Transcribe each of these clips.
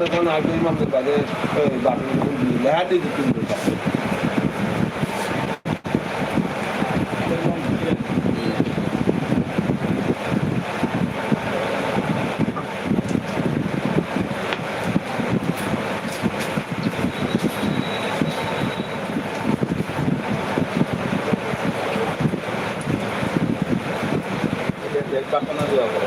তখন আগে আমাদের বাদে বাকি লেহাটি দিতে বাসনা দেওয়া করে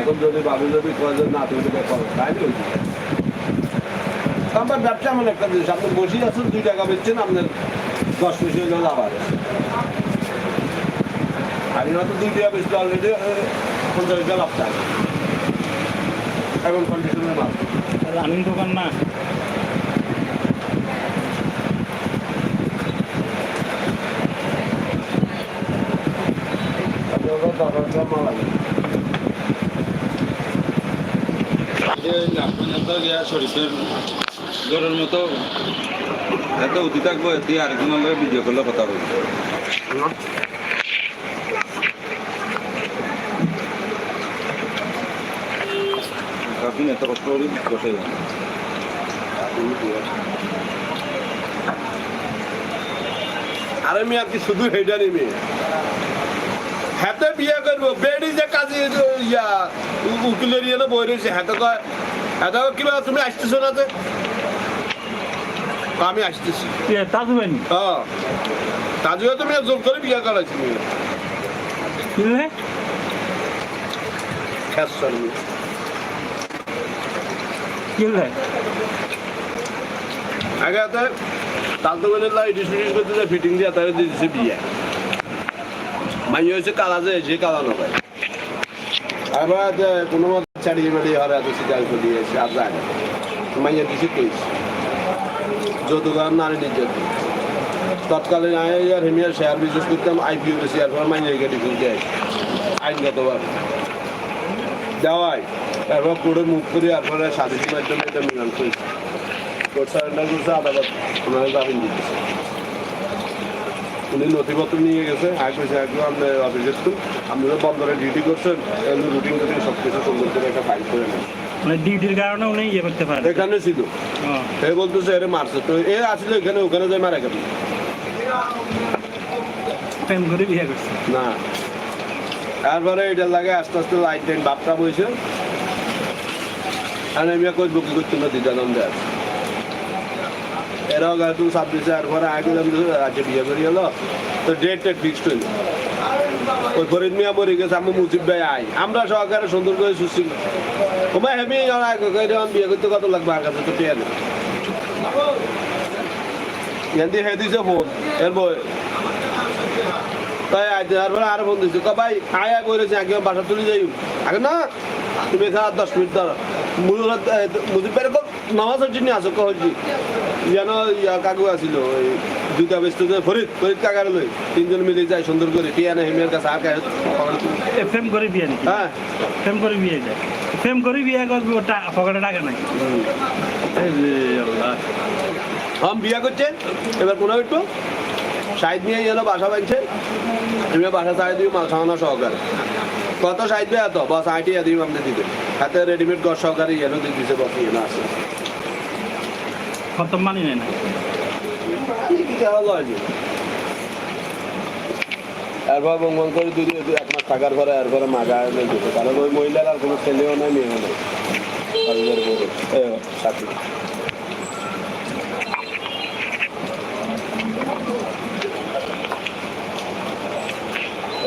এখন যদি বাবু যদি কয়জন না, তুমি দেখো তাই আমার ব্যবসা এমন একটা জিনিস, আপনি বসে আছেন, দুই টাকা বেচছেন, আপনার দশ পয়সা হলেও লাভ আছে। আমি হয়তো দুই টাকা বেশি অলরেডি পঞ্চাশ টাকা লাভ থাকে। এখন কন্ডিশনের মাল। রানিং দোকান না আপনি ওখানে দশ হাজার টাকা মাল লাগে শরীফের গরুর মতো এত অতি থাকব, এতে আরেকজন লোক ভিডিও করলে কথা বলব। আপনি এত কষ্ট করে বসে যান আরে মেয়ে, কি শুধু হেডারি মেয়ে? হাতে বিয়ে করব, বেডি যে কাজে, ইয়া উকিলের ইয়ে বই রয়েছে, হাতে কয় কিবা তুমি আসতেছো না আমি আসতেছি। তাজু হ্যাঁ তুমি জোর করে বিয়ে করাইছি। খ্যাস কিনলে আগে লাইট করতে যায় ফিটিং দিয়ে তাহলে বিয়ে। হয়েছে কালা যে কালা না ভাই এবার কোনো মতো চাড়িয়ে মাড়িয়ে হারে হাতে সিটাল করে এসে আর যায় না। মাইয়ে দিছে কইস যৌতুক আর নারী নির্যাতন। তৎকালীন আয় আর হেমিয়ার শেয়ার বিজনেস করতাম, আইপিও বেশি আর পর মাইনে গাড়ি খুলতে আইনগতভাবে। দেওয়াই তারপর কোর্টে মুখ করি আর পরে সালিসি মাধ্যমে এটা মিলান করেছি। কোর্ট সারেন্ডার করছে, আদালত ওনারা জামিন দিতেছে উনি নথিপত্র নিয়ে গেছে এক পয়সা একটু আপনি অফিসে একটু আপনি তো বন্দরে ডিউটি করছেন রুটিন রুটিন সব কিছু সুন্দর করে একটা ফাইল করে নেন। মানে ডিউটির কারণে উনি ইয়ে করতে পারে এখানে ছিল। এ বলতেছে এর মারছে। তো এ আসলে এখানে ওখানে যাই মারা গেল। প্রেম করে বিয়ে করছে। না। তারপরে এটা লাগে আস্তে আস্তে লাইট টাইন বাপটা বইছে। আর আমি কই বুকি করতে না দিদানন্দে আছে। এরাও সাপ দিছে আর পরে আগে আজকে বিয়ে করি হলো। তো ডেট টেট ফিক্সড হইল। ওই ফরিদ মিয়া মরে গেছে, আমি মুজিব ভাই আই। আমরা সহকারে সুন্দর করে সুস্থি তোমার হেমি বিয়ে করতে কত লাগবে? আর কাছে তো পেয়ে না এনদি হে দিছে ফোন এর বই। তাই আজ তারপরে আরও ফোন দিচ্ছে ভাই, আয় বলেছে আগে বাসা তুলে যাই। আগে না, তুমি এখানে দশ মিনিট দাঁড়া মুজিব ভাইয়ের নামাজের জন্য আসো কহছি যেন ইয়া কাকু আসিল ওই দুটা ব্যস্ত ফরিদ ফরিদ কাকার লই তিনজন মিলে যায় সুন্দর করে টিয়ানা হেমিয়ার কাছে আর এ প্রেম করে বিয়ে নাকি? হ্যাঁ প্রেম করে বিয়ে যায়। প্রেম করে বিয়ে করবি ওটা পকেটে টাকা নাই। রে বিয়া করছে এবার কোনো একটু সাইড নিয়ে গেলো বাসা বাঁধছে তুমি বাসা চাই দিও মাল খাওয়ানো সহকারে কত সাইড বে এত বস আইটি দিও আপনি দিবে হাতে রেডিমেড ঘর সহকারে দিয়ে দিছে বস ইয়ে না আছে। খতম মানি নেয় না এরপর বঙ্গল করে দুই এক মাস টাকার পরে এরপরে মাগা দিতে কারণ ওই মহিলার আর কোনো ছেলেও নাই, মেয়েও নাই। সাথী।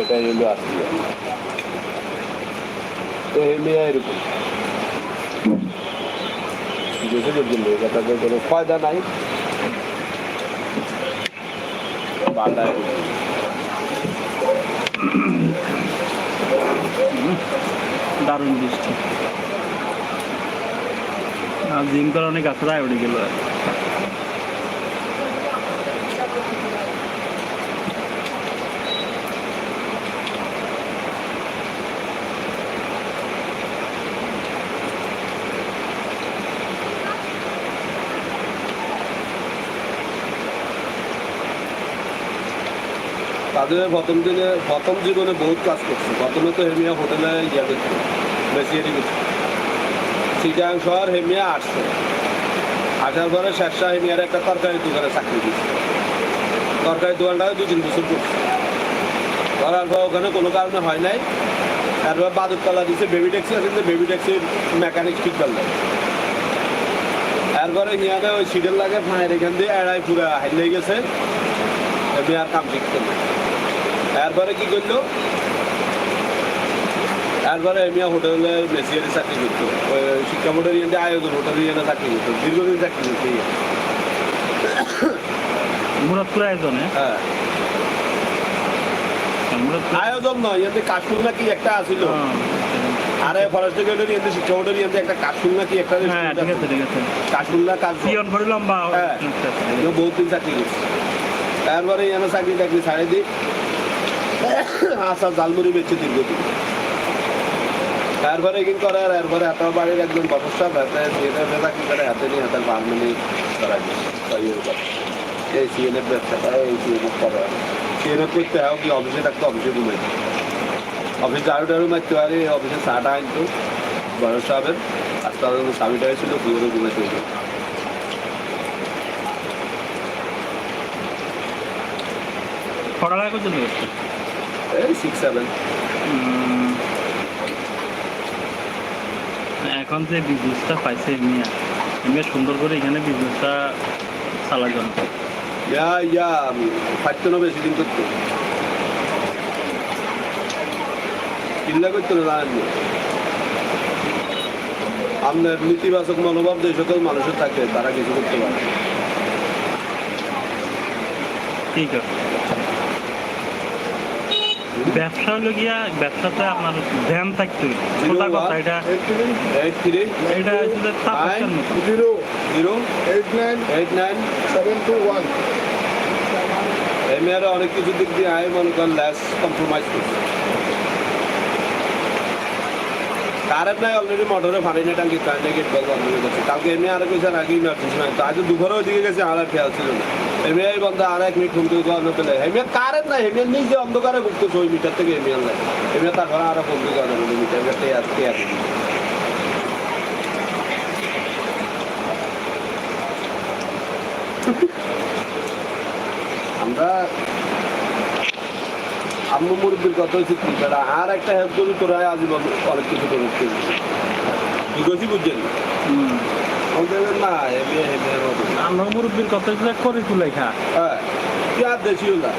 এটাই হলো আসলে তো এই মেয়ে এরকম যেসবের জন্য তাদের কোনো ফায়দা নাই। বাটায় দারুণ বৃষ্টি। আর জিম করে অনেক আশ্রয় উঠে গেল। তাদের প্রথম দিনে, প্রথম জীবনে বহুত কাজ করছে। প্রথমে তো হেমিয়া হোটেলে ইয়া করছে বেশিয়ারি করছে। চিটাং শহর হেমিয়া আসছে। আসার পরে শেরশা হেমিয়ার একটা তরকারি দোকানে চাকরি দিচ্ছে। তরকারি দোকানটাও দু তিন বছর করছে। করার পর ওখানে কোনো কারণে হয় নাই। তারপর বাদুরতলা দিচ্ছে বেবি ট্যাক্সি আছে কিন্তু বেবি ট্যাক্সির মেকানিক ঠিক করল। এরপরে মিয়াদে ওই সিডেল লাগে ফাঁয়ের এখান দিয়ে এড়াই পুরো হাইলে গেছে। এমনি আর কাম ঠিক না। এরপরে কি করল? এরপরে এমিয়া হোটেলে মেসিয়ারি চাকরি করতো। শিক্ষা বোর্ডের ইয়ে আয়োজন হোটেলের ইয়ে চাকরি করতো দীর্ঘদিন চাকরি করতো। মুরাদপুর আয়োজনে হ্যাঁ? মুরাদপুর। আয়োজন নয় ইয়ে কাশুর নাকি একটা আছিল। আরে ফরেস্ট শিক্ষা বোর্ডের একটা নাকি একটা হ্যাঁ ঠিক আছে ঠিক আছে। কাশুর না কাজ পিয়ন করে লম্বা হ্যাঁ। বহুত দিন চাকরি করছে। তারপরে চাকরি টাকরি ছাড়ে দিই আশা জালমুড়ি বেচছে দীর্ঘদিন। তারপরে কি করে? আর এরপরে হাতে বাড়ির একজন বসস্তা হাতে সিএনএফ চাকরি করে হাতে নিয়ে হাতে পারমানি করা যায় এই সিএনএফ ব্যবসা করে এই সিএনএফ করে। সিএনএফ করতে হয়, কি অফিসে থাকতো অফিসে ঘুমাই। অফিসে ঝাড়ু টাড়ু মারতে পারে অফিসে চাটা আনতো বয়স সাহেবের। আর তাদের স্বামীটা ছিল দুপুরে ঘুমাইতে হতো পড়ালেখা সিক্স সেভেন এখন যে বিজনেসটা পাইছে এমনি এমনি সুন্দর করে এখানে বিজনেসটা চালার জন্য ইয়া ইয়া পারতো না বেশি দিন করতো। চিন্তা করতো না জানেন আপনার নেতিবাচক মনোভাব যে সকল মানুষের থাকে তারা কিছু করতে পারে ঠিক আছে। ব্যবসা হলো গিয়া ব্যবসাতে আপনার ধ্যান থাকতে। সোজা কথা এটা এটা আসলে zero zero eight nine eight nine seven two one এই মেয়েরা অনেক কিছু দিক দিয়ে আয় মনে করেন ল্যাস কম্প্রোমাইজ করছে। কারেন্ট নাই অলরেডি মোটরে ফানি না টাঙ্কি কারেন্টে গেট বল কালকে এমনি আরও কিছু আগে ইমার্জেন্সি নাই। তো আজ দুপুরে ওইদিকে গেছে, আর খেয়াল ছিল না। এমনি এক মিনিট ফোন করে দেওয়া পেলে। এমনি কারেন্ট নাই, এমনি নিজে অন্ধকারে ঘুরতেছে ওই মিটার থেকে, এমনি আনলাই এমনি তারপরে আরও ফোন করে দেওয়া মিটার আর আমরা আম্মু মুরব্বীর কথা হচ্ছে কি? বেড়া আর একটা হেল্প করি তোরা আজীবন অনেক কিছু করে কি করছি বুঝছেন? না আমরা মুরব্বীর কথা হ্যাঁ কি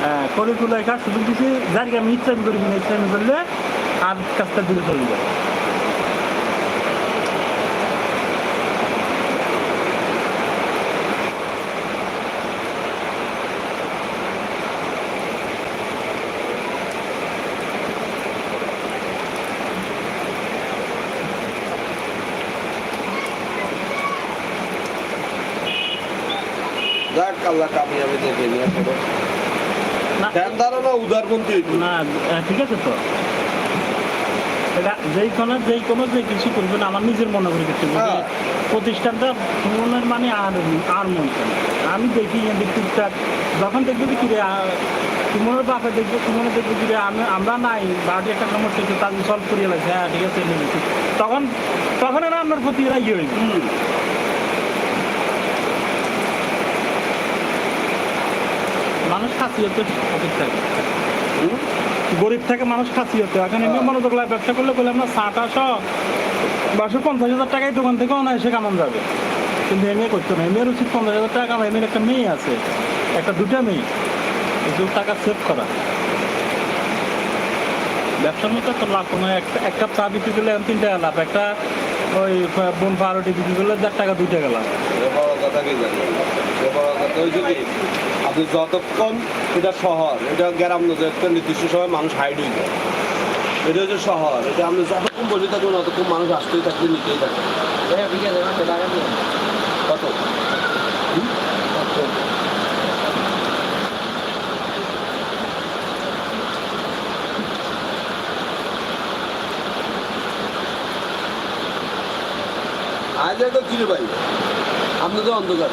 হ্যাঁ করি তুলাই খা শুধু কিছু যার আমি ইচ্ছা করি ইচ্ছা করলে আর কাজটা দূরে চলে যায় যাক আল্লাহ কামিয়াবি দেখে নিয়ে করো ধ্যান ধারণা উদারপন্থী না ঠিক আছে তো। যেই কোনো যেই কোনো যে কিছু করবেন আমার নিজের মনে করে কিছু। হ্যাঁ। প্রতিষ্ঠানটা মনের মানে আর আর মন আমি দেখি টুকটাক যখন দেখব কি রে তোমার বাপে দেখব তোমার দেখব কি রে আমি আমরা নাই বাড়ি একটা হচ্ছে তাদের সলভ করিয়ে লাগছে। হ্যাঁ ঠিক আছে তখন তখন এরা আপনার প্রতি ইয়ে হইবে মানুষ খাসি হতে অফিস থাকে গরিব থেকে মানুষ খাসি হতে। এখন এমনি মনোযোগ লাগে ব্যবসা করলে বলে আমরা ষাট আশো বারোশো পঞ্চাশ হাজার টাকায় দোকান থেকে অনায়াসে কামান যাবে। কিন্তু এমএ করতো না। এমএর উচিত পঞ্চাশ হাজার টাকা এমএর একটা মেয়ে আছে একটা দুটা মেয়ে কিছু টাকা সেভ করা। ব্যবসার মধ্যে একটা লাভ কোনো একটা একটা চা বিক্রি করলে এখন তিন টাকা লাভ একটা ওই বোন পাউরুটি বিক্রি করলে দেড় টাকা দুই টাকা লাগে কথা কি হয়েছে কি? আপনি যতক্ষণ এটা শহর এটা গ্রাম একটা নির্দিষ্ট সময় মানুষ হাইড হয়ে যায়। এটা হচ্ছে শহর এটা আপনি যতক্ষণ বসে থাকবেন ততক্ষণ মানুষ আসতেই থাকবে নিতেই থাকবে। কত হুম? আজ তো কিরে ভাই? আপনি তো অন্ধকার।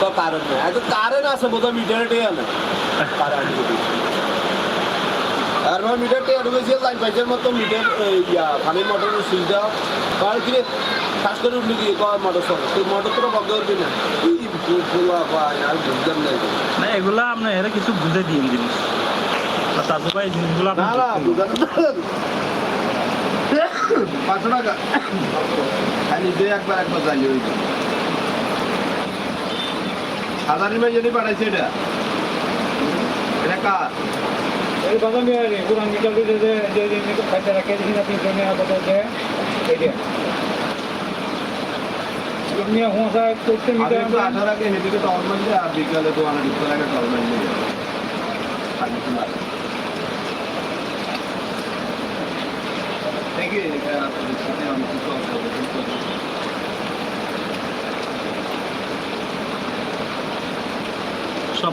তো কারেন্ট নেই। এত কারেন্ট আছে বোধহয় মিটারে টেয়া না কারেন্ট থার্মোমিটার তে আর্টিফিশিয়াল লাইট পাইছের মতো মিটার ইয়া পানির মোটরের সুইচ দাও। কার কিরে খাস করে উঠলি কি? মোটর চলে? তুই মোটর তো বন্ধ করবি না? খোলা পায় আর বুঝলাম না এটা। না এগুলা আপনি এরা কিছু বুঝে দিন জিনিস। তাজু ভাই জিনিসগুলো না না বুঝতে দিন। বুঝলাম না। পাঁচশো টাকা। খালি যে একবার একবার চাইলে ওই হাজারি মাই যদি পাঠাইছে এটা এটা কার? এই বাদাম নিয়ে আনি পুরান বিকাল দিতে যে যে যে খাইতে রাখে দিন আপনি জমি আপাতত যে এইটা জমি হোসা করতে আমি মিটা একটু আঠার আগে টল আর বিকালে তো কিছু আগে টল সব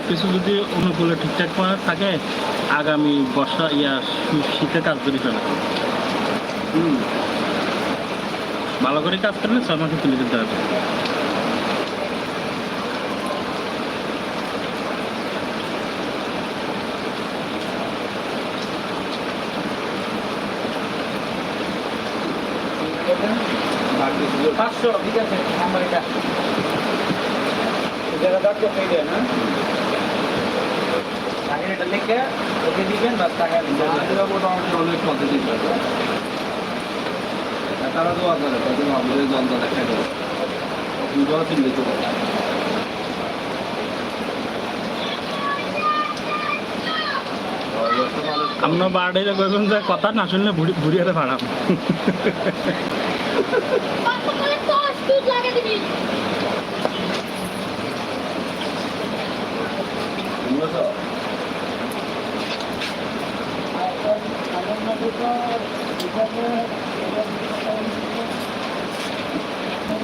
কিছু যদি অনুকূলে ঠিকঠাক করে থাকে আগামী বর্ষা ইয়া শীতে কাজ করি ফেলে ভালো করে কাজ করলে ছয় মাসে তুলে দিতে হবে। পাঁচশো ঠিক আছে আমার এটা। যারা দাঁত করতে দেয় না আগে এটা লিখে ওকে দিবেন বা টাকা দিবেন মোটামুটি অনেক পদ্ধতি তারা তো আছে তাদের আমাদের যন্ত্র দেখা তো আমরা বাড়িতে কইবেন যে কথা না শুনলে বুড়ি হাতে ভাড়াম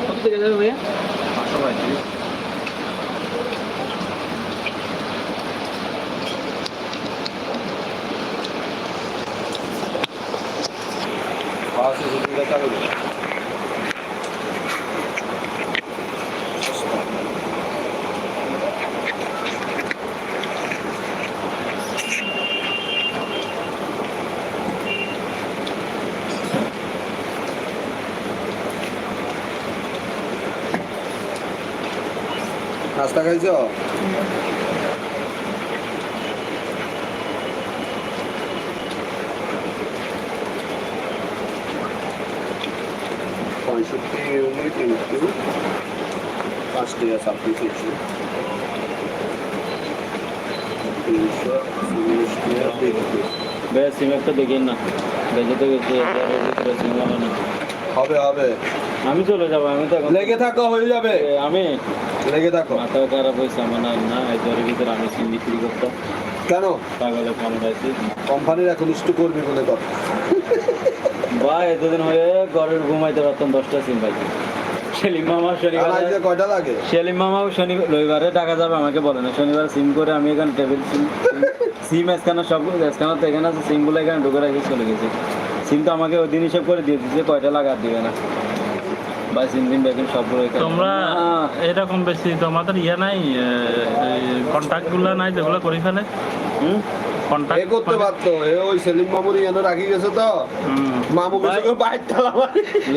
কত থেকে যাবে ভাইয়া পাঁচশো পঁয়ত্রিশ পাঁচশো সুবিধা চালু নাস্তা খাইছ? পঁয়ষট্টি ইউনিট ইন্টু পাঁচ টাকা ছাব্বিশ ইঞ্চি তিনশো চল্লিশ টাকা। বেশ সিম একটা দেখেন না। বেঁচে তো গেছে না হবে হবে। আমি চলে যাব আমি তো লেগে থাকো হয়ে যাবে। আমি? লেগে থাকো। মাথা খারাপ হয়েছে আমার না না এই জ্বরের ভিতরে আমি সিম বিক্রি করতাম। কেন? পাগলে ফোন পাইছি কোম্পানির এখন একটু করবি বলে কথা বা এতদিন হয়ে ঘরের ঘুমাইতে পারতাম দশটা সিম পাইছি সেলিম মামা শনিবার কয়টা লাগে? সেলিম মামাও শনি রবিবারে টাকা যাবে আমাকে বলে না। শনিবার সিম করে আমি এখানে টেবিল সিম সিম স্ক্যানার সব স্ক্যানার তো এখানে আছে সিমগুলো এখানে ঢুকে রাখি চলে গেছে। সিম তো আমাকে ওই দিন হিসেব করে দিয়ে দিচ্ছে কয়টা লাগা দিবে না। সবগুলো তোমরা এরকম বেশি তোমাদের ইয়ে নাই কন্ট্যাক্ট নাই যেগুলো করে ফেলে? হুম? এ করতে পারতো। এ ওই সেলিম মামুর ইয়ানো রাখি গেছে তো। মামু গেছে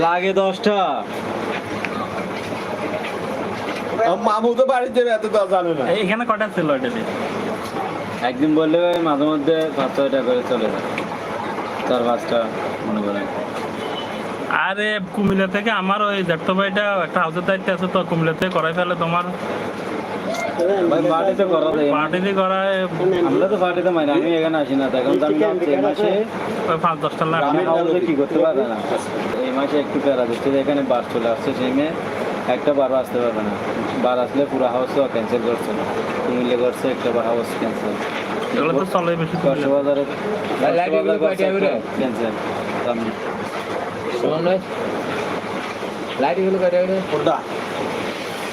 লাগে দশটা। মামু তো বাড়িতে যাবে এত তো জানে না। এখানে কটা ছিল একদিন বললে মাঝে মধ্যে পাঁচ ছয়টা করে চলে যায়। চার পাঁচটা মনে করেন। আরে কুমিল্লা থেকে আমার ওই জ্যাঠতো ভাইটা একটা হাউসের দায়িত্বে আছে তো কুমিল্লা থেকে করাই ফেলে তোমার। ভাই পার্টিতে করা যায় পার্টিতে করায় আমরা তো পার্টিতে মাইনা আমি এখানে আসি না তখন আমি এই মাসে পাঁচ দশটা লাখ গ্রামে কি করতে পারবে না? এই মাসে একটু প্যারা দিচ্ছে এখানে বার চলে আসছে সেই মেয়ে একটা বারও আসতে পারবে না। বার আসলে পুরো হাউসও ক্যান্সেল করছে। কুমিল্লে করছে একটা বার হাউস ক্যান্সেল এগুলো তো চলে বেশি কয়টা করে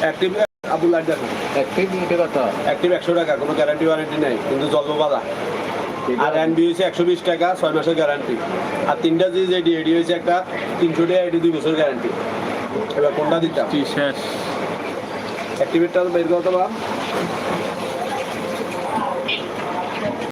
অ্যাক্টিভ আবুল লাইট দেখো। অ্যাক্টিভ এটা কত? অ্যাক্টিভ একশো টাকা কোনো গ্যারান্টি ওয়ারেন্টি নেই কিন্তু জন্ম বাধা আর এনবি হয়েছে একশো বিশ টাকা ছয় মাসের গ্যারান্টি আর তিনটা যে এডি এডি হয়েছে একটা তিনশো টাকা এডি দুই বছর গ্যারান্টি এবার কোনটা দিতাম। শেষ অ্যাক্টিভেটটা বের করতে পারলাম